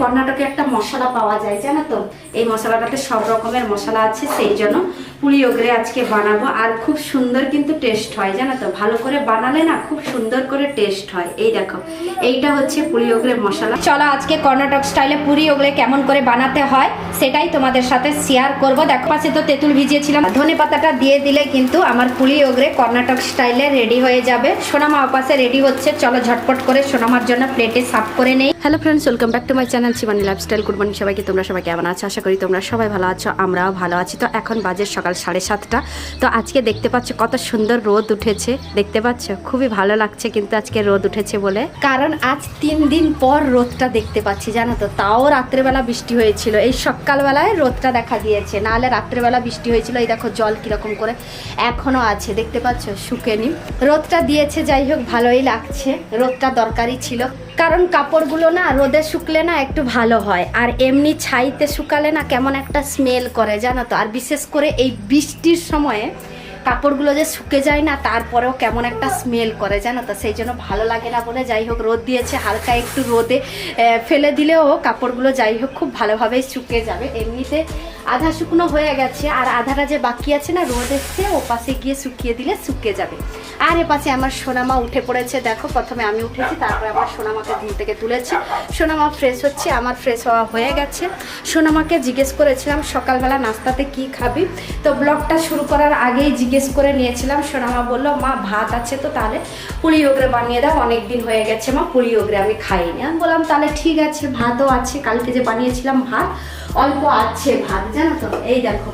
কর্ণাটকে একটা মশলা পাওয়া যায়, জানো তো? এই মশলাটাতে সব রকমের মশলা আছে, সেই জন্য পুলিওগরে আজকে বানাবো, আর খুব সুন্দর কিন্তু টেস্ট হয়, জানো তো? ভালো করে বানালে না খুব সুন্দর করে টেস্ট হয়। এই দেখো, এইটা হচ্ছে পুলিওগরে মশলা। চলো আজকে কর্ণাটক স্টাইলে পুরি ওগলে কেমন করে বানাতে হয়, সেটাই তোমাদের সাথে শেয়ার করব। দেখো, পাশে তো তেঁতুল ভিজিয়েছিলাম। ধনে পাতাটা দিয়ে দিলে কিন্তু আমার পুলি ওগরে কর্ণাটক স্টাইলে রেডি হয়ে যাবে। সোনামা ওপাশে রেডি হচ্ছে। চলো ঝটপট করে সোনামার জন্য প্লেটে সাফ করে নেই। Hello friends welcome back to my channel Shivani lifestyle good morning সবাইকে, তোমরা সবাই কেমন আছো? আশা করি তোমরা সবাই ভালো আছো, আমরাও ভালো আছি। তো এখন বাজে সকাল সাড়ে সাতটা। তো আজকে দেখতে পাচ্ছ কত সুন্দর রোদ উঠেছে। দেখতে পাচ্ছ? খুবই ভালো লাগছে কিন্তু আজকে রোদ উঠেছে বলে। কারণ আজ তিন দিন পর রোদটা দেখতে পাচ্ছি, জানো তো? তাও রাত্রেবেলা বৃষ্টি হয়েছিল। এই সকালবেলায় রোদটা দেখা দিয়েছে। নাহলে রাত্রেবেলা বৃষ্টি হয়েছিল। এই দেখো জল কীরকম করে এখনও আছে। দেখতে পাচ্ছ? শুকেনি রোদটা দিয়েছে, যাই হোক, ভালোই লাগছে। রোদটা দরকারই ছিল। কারণ কাপড়গুলো না রোদে শুকলে না একটু ভালো হয়। আর এমনি ছাইতে শুকালে না কেমন একটা স্মেল করে, জানো তো? আর বিশেষ করে এই বৃষ্টির সময়ে কাপড়গুলো যে শুকে যায় না, তারপরেও কেমন একটা স্মেল করে, জানো তো? সেই জন্য ভালো লাগে না বলে যাই হোক, রোদ দিয়েছে, হালকা একটু রোদে ফেলে দিলেও কাপড়গুলো যাই হোক, খুব ভালোভাবেই শুকে যাবে। এমনিতে আধা শুকনো হয়ে গেছে, আর আধাটা যে বাকি আছে না রোদ এসছে ও পাশে গিয়ে শুকিয়ে দিলে শুকিয়ে যাবে। আর এ পাশে আমার সোনামা উঠে পড়েছে, দেখো প্রথমে আমি উঠেছি, তারপরে আমার সোনামাকে ঘুম থেকে তুলেছি। সোনামা ফ্রেশ হচ্ছে, আমার ফ্রেশ হওয়া হয়ে গেছে। সোনামাকে জিজ্ঞেস করেছিলাম, সকালবেলা নাস্তাতে কি খাবি? তো ব্লগটা শুরু করার আগেই জিজ্ঞেস করে নিয়েছিলাম, সোনামা বলল, মা, ভাত আছে তো, তাহলে পুরি ওগরে বানিয়ে দাও অনেক দিন হয়ে গেছে, মা পুরি ওগরে আমি খাইনি। আমি বললাম, তাহলে ঠিক আছে, ভাতও আছে, কালকে যে বানিয়েছিলাম ভাত, অল্প আছে ভাত, জানো তো? এই দেখো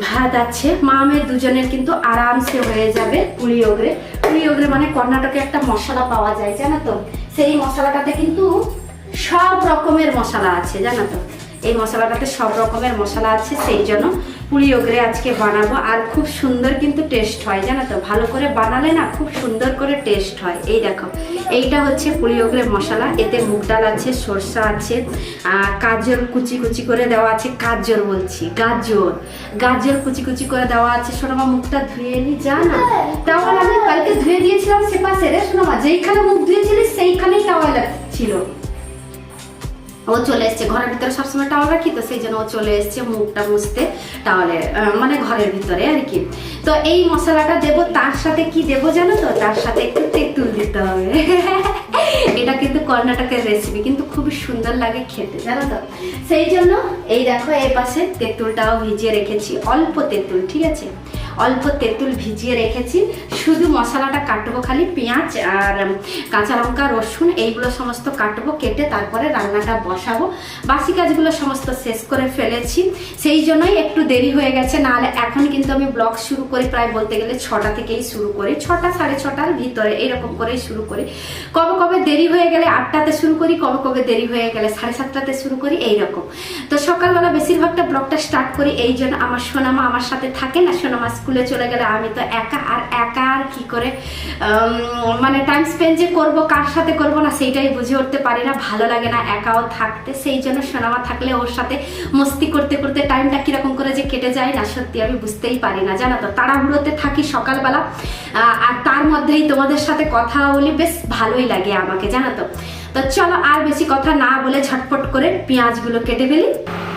ভাত আছে। মা মেয়ে দুজনের কিন্তু আরামসে হয়ে যাবে পুলি ওগরে। পুলি ওগরে মানে কর্ণাটকে একটা মশলা পাওয়া যায়, জানো তো? সেই মশলাটাতে কিন্তু সব রকমের মশলা আছে, জানো তো? এই মশলাটাতে সব রকমের মশলা আছে, সেই জন্য পুরি ওগরে আজকে বানাবো। আর খুব সুন্দর কিন্তু টেস্ট হয়, জানো তো? ভালো করে বানালে না খুব সুন্দর করে টেস্ট হয়। এই দেখো, এইটা হচ্ছে পুরি ওগরে মশলা। এতে মুগ ডাল আছে, সরষা আছে গাজর কুচি কুচি করে দেওয়া আছে। গাজর বলছি, গাজর। গাজর কুচি কুচি করে দেওয়া আছে। সোনামা মুখটা ধুয়ে নি, যা না। টাওয়াল আমি কালকে ধুয়ে দিয়েছিলাম সে পাশে। রে সোনামা যেইখানে মুখ ধুয়েছিলিস সেইখানেই টাওয়াল ছিল। ও চলে এসছে। ঘরের ভিতরে সবসময় টাওয়াল রাখি তো, সেই জন্য ও চলে এসছে মুখটা মুছতে টাওয়ালে মানে ঘরের ভিতরে আর কি। তো এই মশলাটা দেবো, তার সাথে কি দেবো জানো তো? তার সাথে একটু তেঁতুল দিতে হবে। এটা কিন্তু কর্ণাটকের রেসিপি কিন্তু খুবই সুন্দর লাগে খেতে, জানো তো? সেই জন্য এই দেখো, এই পাশে তেঁতুলটাও ভিজিয়ে রেখেছি, অল্প তেঁতুল, ঠিক আছে? অল্প তেঁতুল ভিজিয়ে রেখেছি। শুধু মশলাটা কাটবো খালি, পেঁয়াজ আর কাঁচা লঙ্কা, রসুন, এইগুলো সমস্ত কাটবো, কেটে তারপরে রান্নাটা বসাবো। বাসি কাজগুলো সমস্ত শেষ করে ফেলেছি। সেই জন্যই একটু দেরি হয়ে গেছে, নাহলে এখন কিন্তু আমি ব্লগ শুরু করি প্রায় বলতে গেলে ছটা থেকেই শুরু করি। ছটা, সাড়ে ছটার ভিতরে এইরকম করেই শুরু করি। কবে কবে দেরি হয়ে গেলে আটটাতে শুরু করি, কবে কবে দেরি হয়ে গেলে সাড়ে সাতটাতে শুরু করি, এইরকম। তো সকালবেলা বেশিরভাগটা ব্লগটা স্টার্ট করি, এই জন্য আমার সোনামা আমার সাথে থাকে না, সোনামা স্কুলে চলে গেলে আমি তো একা, আর একা আর কি করে মানে টাইম স্পেন্ড যে করব, কার সাথে করব না, সেইটাই বুঝে উঠতে পারি না, ভালো লাগে না একাও থাকতে, সেই জন্য সোনামা থাকলে ওর সাথে মস্তি করতে করতে টাইমটা কীরকম করে যে কেটে যায় না, সত্যি আমি বুঝতেই পারি না, জানো তো, তাড়াহুড়োতে থাকি সকালবেলা আর তার মধ্যেই তোমাদের সাথে কথা বলি, বেশ ভালোই লাগে আমাকে, জানো তো। তো চলো আর বেশি কথা না বলে ঝটপট করে পেঁয়াজগুলো কেটে ফেলি।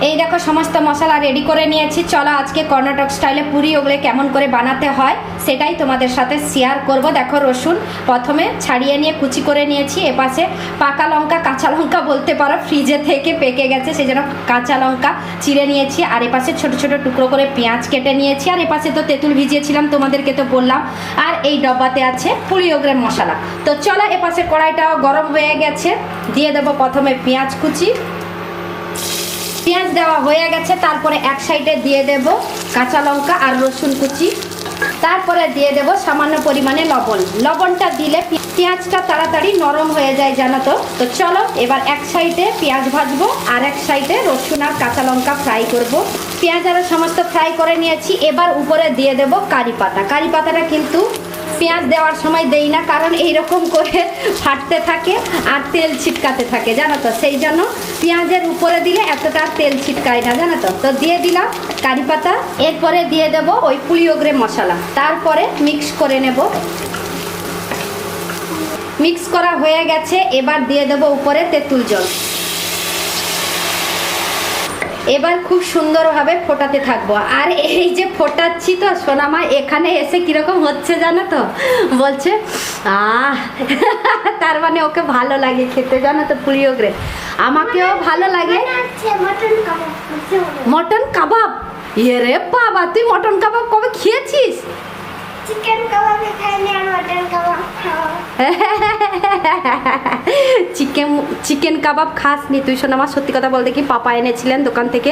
এই দেখো সমস্ত মশলা রেডি করে নিয়েছি। চলো আজকে কর্ণাটক স্টাইলে পুরি ওগুলো কেমন করে বানাতে হয়, সেটাই তোমাদের সাথে শেয়ার করব। দেখো রসুন প্রথমে ছাড়িয়ে নিয়ে কুচি করে নিয়েছি, এপাশে পাকা লঙ্কা, কাঁচা লঙ্কা বলতে পারো ফ্রিজে থেকে পেকে গেছে, সেই জন্য কাঁচা লঙ্কা চিড়ে নিয়েছি, আর এপাশে ছোট ছোট টুকরো করে পেঁয়াজ কেটে নিয়েছি, আর এপাশে তো তেঁতুল ভিজিয়েছিলাম, তোমাদেরকে তো বললাম। আর এই ডব্বাতে আছে পুরি ওগরের মশলা। তো চলো এপাশে কড়াইটাও গরম হয়ে গেছে, দিয়ে দেবো প্রথমে পেঁয়াজ কুচি পেঁয়াজ দেওয়া হয়ে গেছে, তারপরে এক সাইডে দিয়ে দেব কাঁচা লঙ্কা আর রসুন কুচি। তারপরে দিয়ে দেব সামান্য পরিমাণে লবণ। লবণটা দিলে পেঁয়াজটা তাড়াতাড়ি নরম হয়ে যায়, জানো তো। তো চলো, এবার এক সাইডে পেঁয়াজ ভাজবো আর এক সাইডে রসুন আর কাঁচা লঙ্কা ফ্রাই করব। পেঁয়াজ আর সমস্ত ফ্রাই করে নিয়েছি। এবার উপরে দিয়ে দেব কারি পাতা। কারি পাতাটা কিন্তু পেঁয়াজ দেওয়ার সময় দেই না, কারণ এইরকম করে ফাটতে থাকে আর তেল ছিটকাতে থাকে, জানো তো? সেই জন্য পেঁয়াজের উপরে দিলে এতটা তেল ছিটকায় না, জানো তো? তো দিয়ে দিলাম কারি পাতা, এরপরে দিয়ে দেব ওই পুলিওগরে মশলা, তারপরে মিক্স করে নেব। মিক্স করা হয়ে গেছে, এবার দিয়ে দেব উপরে তেঁতুল জল। এবার খুব সুন্দরভাবে ফোটাতে থাকব। আর এই যে ফোটাচ্ছি তো সোনামা এখানে এসে কীরকম হচ্ছে জানো তো? বলছে আহ! তার মানে ওকে ভালো লাগে খেতে জানো তো পুলিওগ্রে আমাকেও ভালো লাগে। Mutton kebab? ইয়ে রে বাবা তুই মটন কাবাব কবে খেয়েছিস? চিকেন খাইনি আর mutton kebab chicken chicken kebab খাসনি। তুই শোনা আমার সত্যি কথা বলতে কি পাপা এনেছিলেন দোকান থেকে?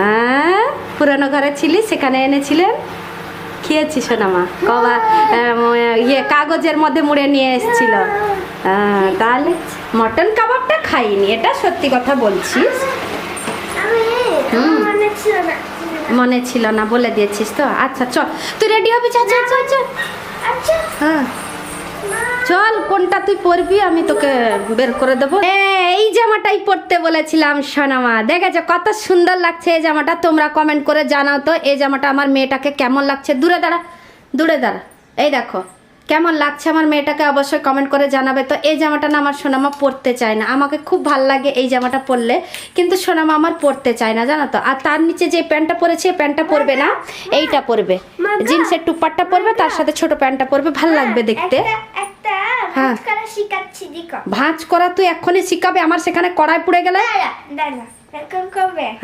হ্যাঁ পুরানো ঘরে ছিলি সেখানে এনেছিলেন? খেয়েছি সোনামা কবা ইয়ে কাগজের মধ্যে মুড়ে নিয়ে এসেছিল। হ্যাঁ, তাহলে মটন কাবাবটা খাইনি এটা সত্যি কথা বলছিস। হুম। মনে ছিল না, বলে দিয়েছিস তো? আচ্ছা চল। তুই রেডি হবি? চল চল চল হ্যাঁ। চল, কোনটা তুই পরবি? আমি তোকে বের করে দেবো। এই জামাটাই পরতে বলেছিলাম, সোনামা। দেখেছ কত সুন্দর লাগছে এই জামাটা। তোমরা কমেন্ট করে জানাও তো, এই জামাটা আমার মেয়েটাকে কেমন লাগছে। দূরে দাঁড়া দূরে দাঁড়া। এই দেখো কেমন লাগছে আমার মেয়েটাকে অবশ্যই কমেন্ট করে জানাবে। তো এই জামাটা না আমার সোনামা পরতে চায় না। আমাকে খুব ভালো লাগে এই জামাটা পরলে। কিন্তু সোনামা আমার পরতে চায় না জানো তো? আর তার নিচে যে প্যান্টটা পরেছে প্যান্টটা পরবে না? এইটা পরবে। জিন্সের টুপারটা পরবে তার সাথে ছোট প্যান্টটা পরবে। ভালো লাগবে দেখতে। হ্যাঁ। ভাঁজ করা তুই এক্ষুনি শিখাবে। আমার সেখানে কড়াই পুড়ে গেলে?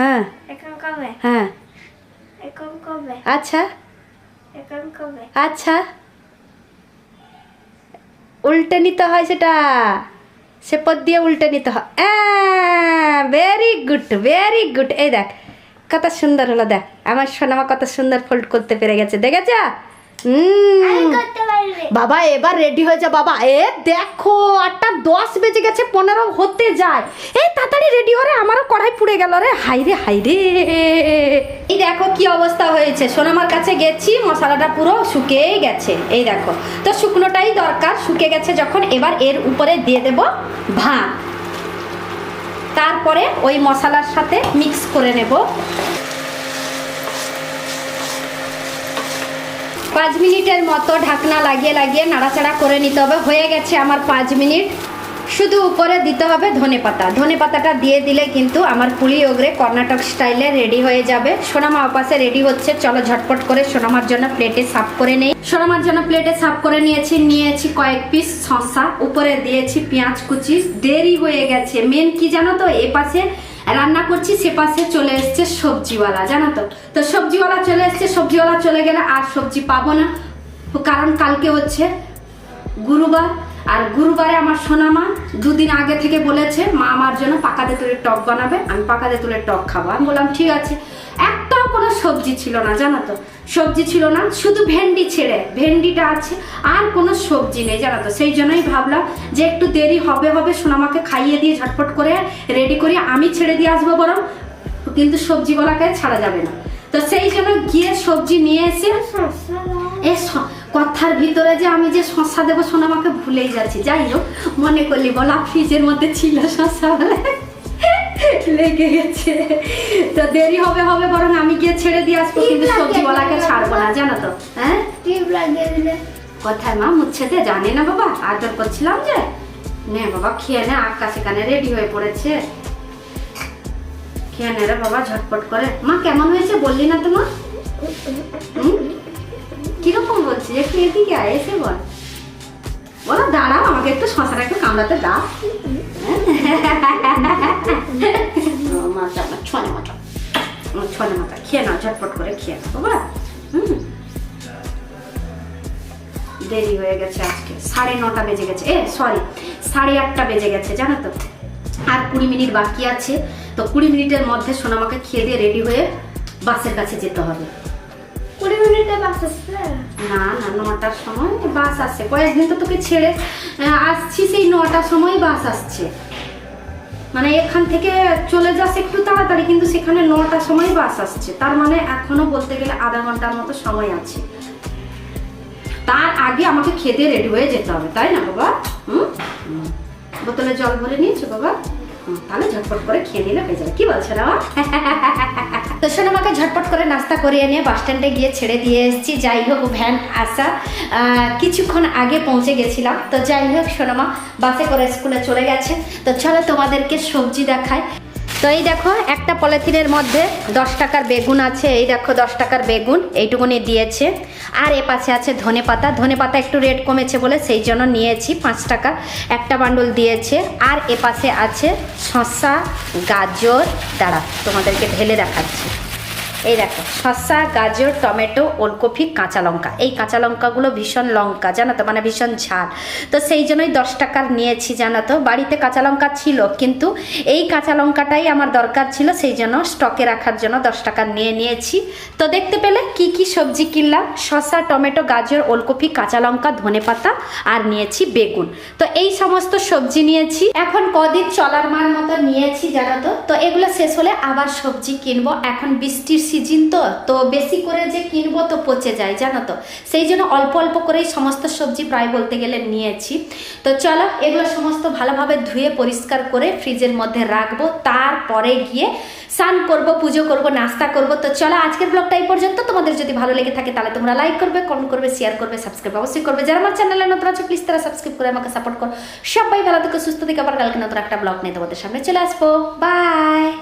হ্যাঁ। হ্যাঁ। আচ্ছা। আচ্ছা। উল্টে নিতে হয় সেটা। সে পদ দিয়ে উল্টে নিতে হয় ভেরি গুড ভেরি গুড এই দেখ, কত সুন্দর হলো দেখ। আমার সোনামা কত সুন্দর ফোল্ড করতে পেরে গেছে, দেখেছ? বাবা এবার রেডি হয়ে যা বাবা। এ দেখো আটটা দশ বেজে গেছে পনেরো হতে যায়। এই তাড়াতাড়ি রেডি হরে আমারও কড়াই পুড়ে গেল রে। হাইরে হাইরে এই দেখো কি অবস্থা হয়েছে। সোনামার কাছে গেছি মশলাটা পুরো শুকিয়েই গেছে। এই দেখো তো শুকনোটাই দরকার। শুকে গেছে যখন এবার এর উপরে দিয়ে দেব ভাত। তারপরে ওই মশলার সাথে মিক্স করে নেব। পাঁচ মিনিটের মতো ঢাকনা লাগিয়ে লাগিয়ে নাড়াচাড়া করে নিতে হবে। হয়ে গেছে আমার পাঁচ মিনিট। শুধু উপরে দিতে হবে ধনে পাতা। ধনে পাতাটা দিয়ে দিলে কিন্তু আমার পুলি ওগরে কর্ণাটক স্টাইলে রেডি হয়ে যাবে। সোনামা অপাসে রেডি হচ্ছে। চলো ঝটপট করে সোনামার জন্য প্লেটে সাফ করে নেই। সোনামার জন্য প্লেটে সাফ করে নিয়েছি। নিয়েছি কয়েক পিস শসা। উপরে দিয়েছি পেঁয়াজ কুচি। দেরি হয়ে গেছে। মেন কি জানো তো? এ পাশে রান্না করছি, সে পাশে চলে এসছে সবজিওয়ালা, জানো তো? তো সবজিওয়ালা চলে এসছে, সবজিওয়ালা চলে গেলে আর সবজি পাবো না। কারণ কালকে হচ্ছে গুরুবার, আর গুরুবারে আমার সোনামা দুদিন আগে থেকে বলেছে, মা আমার জন্য পাকা তেঁতুলের টক বানাবে, আমি পাকা তুলে টক খাব। আমি বললাম, ঠিক আছে। কোনো সবজি ছিল না জানো তো? সবজি ছিল না শুধু ভেন্ডি ছেড়ে। ভেন্ডিটা আছে আর কোনো সবজি নেই জানো তো? সেই জন্যই ভাবলাম যে একটু দেরি হবে হবে সোনামাকে খাইয়ে দিয়ে ঝটপট করে রেডি করে আমি ছেড়ে দিয়ে আসব বরং কিন্তু সবজিওয়ালাকে ছাড়া যাবে না। তো সেই জন্য গিয়ে সবজি নিয়ে এসে এ কথার ভিতরে যে আমি যে শসা দেবো শোনা আমাকে ভুলেই যাচ্ছি। যাই হোক মনে করলি বলা ফ্রিজের মধ্যে ছিল শসা বলে। লেগে গেছে। তো দেরি হবে হবে বরং আমি গিয়ে ছেড়ে দিয়ে আসব কিন্তু সবজিওয়ালাকে ছাড়বো না জানো তো হ্যাঁ? টিপ লাগিয়ে দিলে। কোথায় মা মুচ্ছে দে জানে না বাবা আদর করছিলাম যে। নে বাবা খেয়ে নে আকাশ এখানে রেডি হয়ে পড়েছে। খেয়ে নে রে বাবা ঝটপট করে। মা কেমন হয়েছে বললি না তো মা? হুম? কীরকম বলছিস? একটু এদিকে আয় এসে বল। বলো, দাঁড়াও, আমাকে একটু শশাটা একটু কামড়াতে দাও। মাথা খেয়ে করে খেয়ে হুম। দেরি হয়ে গেছে আজকে। সাড়ে নটা বেজে গেছে। এ সরি সাড়ে আটটা বেজে গেছে, জানো তো? আর কুড়ি মিনিট বাকি আছে। তো কুড়ি মিনিটের মধ্যে সোনামাকে খেয়ে দিয়ে রেডি হয়ে বাসের কাছে যেতে হবে। কুড়ি মিনিটে বাস আসছে না না, নটার সময় বাস আসছে। কয়েকদিন তো তোকে ছেড়ে আসছি, সেই নটার সময় বাস আসছে। মানে এখান থেকে চলে যাস একটু তাড়াতাড়ি, কিন্তু সেখানে নটার সময় বাস আসছে। তার মানে এখনও বলতে গেলে আধা ঘণ্টার মতো সময় আছে। তার আগে আমাকে খেতে রেডি হয়ে যেতে হবে, তাই না বাবা? হুম। বোতলে জল ভরে নিয়েছো বাবা? তাহলে ঝটপট করে খেয়ে নিলে হয়ে যাবে। কি বলছো না তো শোনো আমাকে ঝটপট করে নাস্তা করিয়ে নিয়ে বাস স্ট্যান্ডে গিয়ে ছেড়ে দিয়ে এসেছি। যাই হোক, ভ্যান আসা। কিছুক্ষণ আগে পৌঁছে গেছিলাম। তো যাই হোক, সোনামা, বাসে করে স্কুলে চলে গেছে। তো চলো তোমাদেরকে সবজি দেখায় তো এই দেখো, একটা পলিথিনের মধ্যে দশ টাকার বেগুন আছে। এই দেখো, দশ টাকার বেগুন, এইটুকুনি দিয়েছে। আর এ পাশে আছে ধনে পাতা। ধনে পাতা একটু রেট কমেছে বলে সেই জন্য নিয়েছি পাঁচ টাকা। একটা বান্ডল দিয়েছে। আর এ পাশে আছে শসা, গাজর। দাঁড়া তোমাদেরকে ঢেলে দেখাচ্ছি। এই দেখো, শসা, গাজর, টমেটো, ওলকপি, কাঁচা লঙ্কা। এই কাঁচা লঙ্কাগুলো ভীষণ লঙ্কা, জানো তো মানে ভীষণ ঝাল। তো সেই জন্যই দশ টাকার নিয়েছি, জানো তো। বাড়িতে কাঁচা লঙ্কা ছিল, কিন্তু এই কাঁচা লঙ্কাটাই আমার দরকার ছিল, সেই জন্য স্টকে রাখার জন্য দশ টাকা নিয়ে নিয়েছি। তো দেখতে পেলে কি কি সবজি কিনলাম? শসা, টমেটো, গাজর, ওলকপি, কাঁচা লঙ্কা, ধনে পাতা, আর নিয়েছি বেগুন। তো এই সমস্ত সবজি নিয়েছি। এখন কদিন চলার মার মতো নিয়েছি, জানো তো। তো এগুলো শেষ হলে আবার সবজি কিনবো। এখন বৃষ্টির সিজন তো তো বেশি করে যে কিনবো তো পচে যায়, জানো তো? সেই জন্য অল্প অল্প করেই সমস্ত সবজি প্রায় বলতে গেলে নিয়েছি। তো চলো, এগুলো সমস্ত ভালোভাবে ধুয়ে পরিষ্কার করে ফ্রিজের মধ্যে রাখব, তারপরে গিয়ে স্নান করব, পুজো করব, নাস্তা করব। তো চলো, আজকের ব্লগটা এই পর্যন্ত। তোমাদের যদি ভালো লেগে থাকে, তাহলে তোমরা লাইক করবে কমেন্ট করবে শেয়ার করবে সাবস্ক্রাইব অবশ্যই করবে। যারা আমার চ্যানেলে নতুন আছে প্লিজ তারা সাবস্ক্রাইব করে আমাকে সাপোর্ট করো। সবাই ভালো থেকে, সুস্থ থেকে। আবার কালকে নতুন একটা ব্লগ নিয়ে তোমাদের সামনে চলে আসব। বাই